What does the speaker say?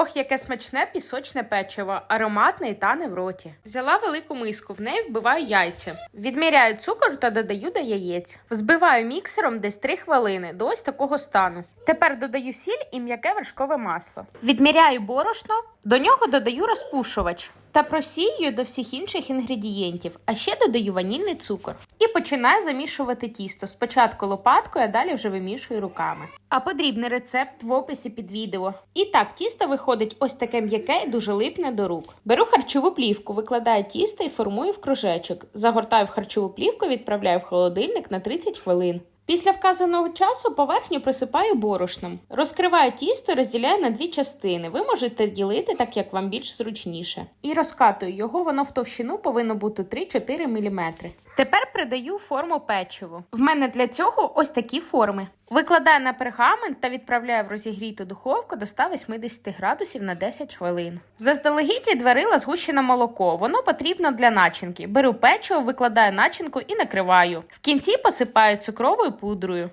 Ох, яке смачне пісочне печиво, ароматне і тане в роті. Взяла велику миску, в неї вбиваю яйця. Відміряю цукор та додаю до яєць. Взбиваю міксером десь 3 хвилини до ось такого стану. Тепер додаю сіль і м'яке вершкове масло. Відміряю борошно, до нього додаю розпушувач та просію до всіх інших інгредієнтів, а ще додаю ванільний цукор. І починаю замішувати тісто. Спочатку лопаткою, а далі вже вимішую руками. А потрібний рецепт в описі під відео. І так, тісто виходить ось таке м'яке і дуже липне до рук. Беру харчову плівку, викладаю тісто і формую в кружечок. Загортаю в харчову плівку, відправляю в холодильник на 30 хвилин. Після вказаного часу поверхню присипаю борошном. Розкриваю тісто, розділяю на дві частини. Ви можете ділити так, як вам більш зручніше. І розкатую його, воно в товщину повинно бути 3-4 мм. Тепер придаю форму печиву. В мене для цього ось такі форми. Викладаю на пергамент та відправляю в розігріту духовку до 180 градусів на 10 хвилин. Заздалегідь відварила згущене молоко. Воно потрібно для начинки. Беру печиво, викладаю начинку і накриваю. В кінці посипаю цукровою пудрою.